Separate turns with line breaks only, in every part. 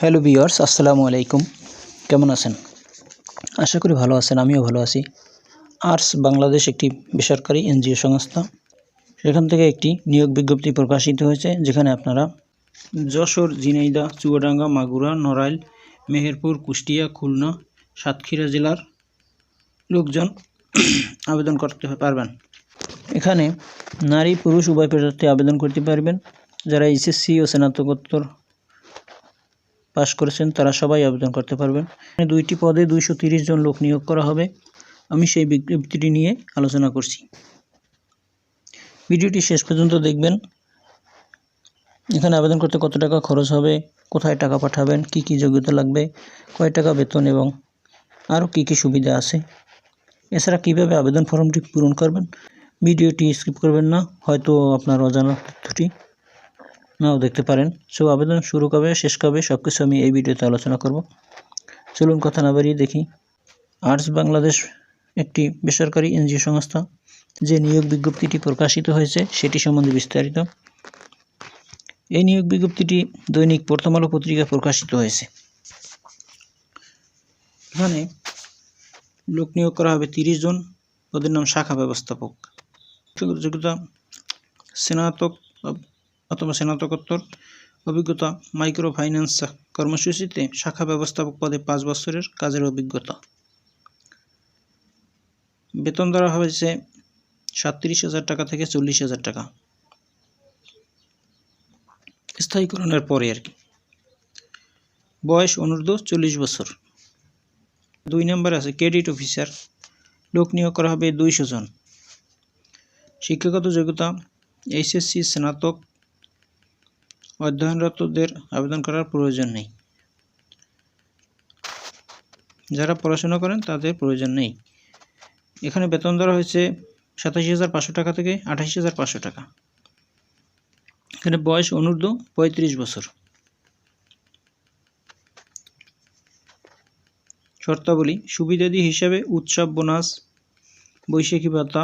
Hello বিয়ার্স আসসালামু আলাইকুম। কেমন আছেন? আশা করি ভালো আছেন, আমিও ভালো আছি। আর্টস বাংলাদেশ একটি বেসরকারি এনজিও সংস্থা। সেখান থেকে একটি নিয়োগ বিজ্ঞপ্তি প্রকাশিত হয়েছে, যেখানে আপনারা যশোর, ঝিনাইদহ, চুয়াডাঙ্গা, মাগুরা, নড়াইল, মেহেরপুর, কুষ্টিয়া, খুলনা, সাতক্ষীরা জেলার লোকজন আবেদন করতে পারবেন। এখানে নারী, পুরুষ, উভয় প্রার্থী আবেদন করতে পারবেন। যারা এইচএসসি ও স্নাতকোত্তর পাশ করেছেন, তারা সবাই আবেদন করতে পারবেন। দুইটি পদে দুইশো জন লোক নিয়োগ করা হবে। আমি সেই বিজ্ঞপ্তিটি নিয়ে আলোচনা করছি। ভিডিওটি শেষ পর্যন্ত দেখবেন। এখানে আবেদন করতে কত টাকা খরচ হবে, কোথায় টাকা পাঠাবেন, কি কি যোগ্যতা লাগবে, কয় টাকা বেতন এবং আরও কি কি সুবিধা আছে। এছাড়া কীভাবে আবেদন ফর্মটি পূরণ করবেন, ভিডিওটি স্কিপ করবেন না, হয়তো আপনার অজানা তথ্যটি নাও দেখতে পারেন। সো আবেদন শুরু কবে, শেষ কবে সব কিছু আমি এই ভিডিওতে আলোচনা করব। চলুন কথা না বাড়িয়ে দেখি। আর্টস বাংলাদেশ একটি বেসরকারি এনজিও সংস্থা, যে নিয়োগ বিজ্ঞপ্তিটি প্রকাশিত হয়েছে, সেটি সম্বন্ধে বিস্তারিত। এই নিয়োগ বিজ্ঞপ্তিটি দৈনিক প্রথম আলো পত্রিকায় প্রকাশিত হয়েছে। এখানে লোক নিয়োগ করা হবে তিরিশ জন। ওদের নাম শাখা ব্যবস্থাপক। যোগ্যতা স্নাতক অথবা স্নাতকোত্তর অভিজ্ঞতা মাইক্রো ফাইন্যান্স কর্মসূচিতে শাখা ব্যবস্থাপক পদে পাঁচ বছরের কাজের অভিজ্ঞতা। বেতন ধরা হয়েছে সাতত্রিশ হাজার টাকা থেকে চল্লিশ হাজার টাকা। স্থায়ীকরণের পরে আর কি। বয়স অনূর্ধ্ব চল্লিশ বছর। দুই নম্বর আছে ক্রেডিট অফিসার। লোক নিয়োগ করা হবে দুইশো জন। শিক্ষাগত যোগ্যতা, এইচএসসি স্নাতক অধ্যয়নরতদের আবেদন করার প্রয়োজন নেই। যারা পড়াশোনা করেন, তাদের প্রয়োজন নেই। এখানে বেতন ধরা হয়েছে সাতাশি হাজার পাঁচশো টাকা থেকে আঠাশি হাজার পাঁচশো টাকা। এখানে বয়স অনূর্ধ্ব পঁয়ত্রিশ বছর। শর্তাবলী, সুবিধাদি হিসাবে উৎসব বোনাস, বৈশাখী ভাতা,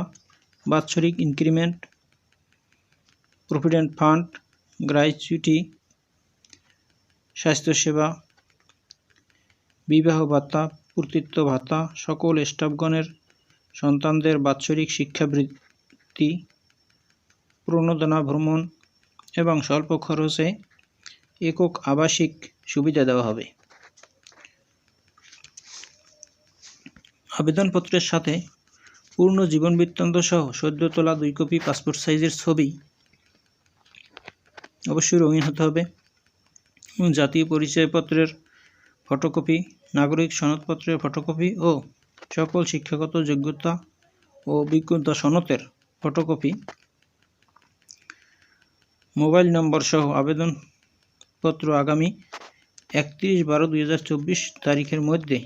বাৎসরিক ইনক্রিমেন্ট প্রভিডেন্ট ফান্ড গ্র্যাচুইটি স্বাস্থ্যসেবা, বিবাহ ভাতা, কর্তৃত্ব ভাতা, সকল স্টাফগণের সন্তানদের বাৎসরিক শিক্ষাবৃত্তি, প্রণোদনা ভ্রমণ এবং স্বল্প খরচে একক আবাসিক সুবিধা দেওয়া হবে। আবেদনপত্রের সাথে পূর্ণ জীবন বৃত্তান্ত সহ সদ্য তোলা দুই কপি পাসপোর্ট সাইজের ছবি অবশ্যই রঙিন হতে হবে। জাতীয় পরিচয়পত্রের ফটোকপি নাগরিক সনদপত্রের ফটোকপি ও সকল শিক্ষাগত যোগ্যতা ও অভিজ্ঞতা সনদের ফটোকপি মোবাইল নম্বর সহ আবেদনপত্র আগামী একত্রিশ বারো দুই তারিখের মধ্যে।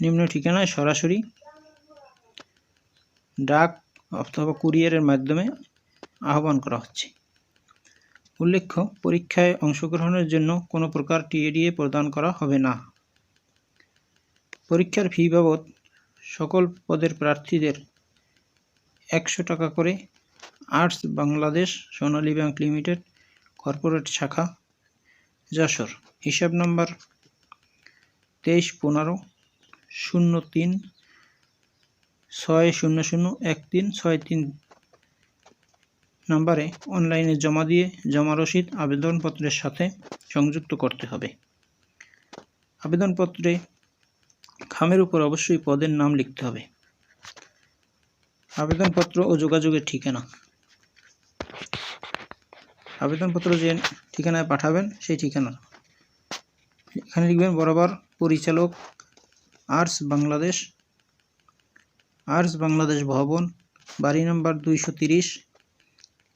নিম্ন ঠিকানায় সরাসরি ডাক অথবা কুরিয়ারের মাধ্যমে আহ্বান করা হচ্ছে। উল্লেখ্য, পরীক্ষায় অংশগ্রহণের জন্য কোনো প্রকার টিএডিএ প্রদান করা হবে না। পরীক্ষার ফি বাবদ সকল পদের প্রার্থীদের একশো টাকা করে arts Bangladesh Sonali bank limited corporate শাখা, যশোর। হিসাব নাম্বার তেইশ পনেরো শূন্য তিন, ছয় শূন্য শূন্য এক তিন, ছয় তিন নাম্বারে অনলাইনে জমা দিয়ে জমা রসিদ আবেদনপত্রের সাথে সংযুক্ত করতে হবে। আবেদনপত্রে খামের উপর অবশ্যই পদের নাম লিখতে হবে। আবেদনপত্র ও যোগাযোগের ঠিকানা। আবেদনপত্র যে ঠিকানায় পাঠাবেন সেই ঠিকানা। এখানে লিখবেন বরাবর পরিচালক আর্টস বাংলাদেশ আর্টস বাংলাদেশ ভবন, বাড়ি নম্বর দুইশো তিরিশ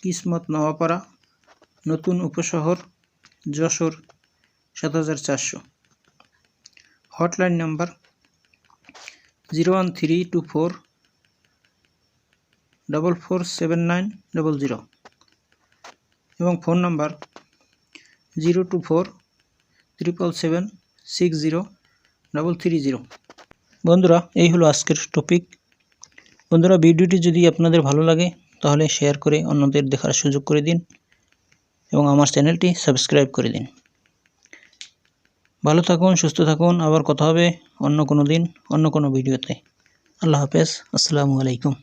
কিসমত নওয়াপাড়া, নতুন উপশহর, যশোর, সাত হাজার চারশো। Hotline number zero one three two four double four seven nine double zero এবং phone number zero two four triple seven six zero double three zero. বন্ধুরা, এই হলো আজকের টপিক বন্ধুরা, ভিডিওটি যদি আপনাদের ভালো লাগে তাহলে শেয়ার করে অন্যদের দেখার সুযোগ করে দিন এবং আমার চ্যানেলটি সাবস্ক্রাইব করে দিন। ভালো থাকুন, সুস্থ থাকুন, আবার কথা হবে অন্য কোনো দিন, অন্য কোনো ভিডিওতে আল্লাহ হাফেজ, আসসালামু আলাইকুম।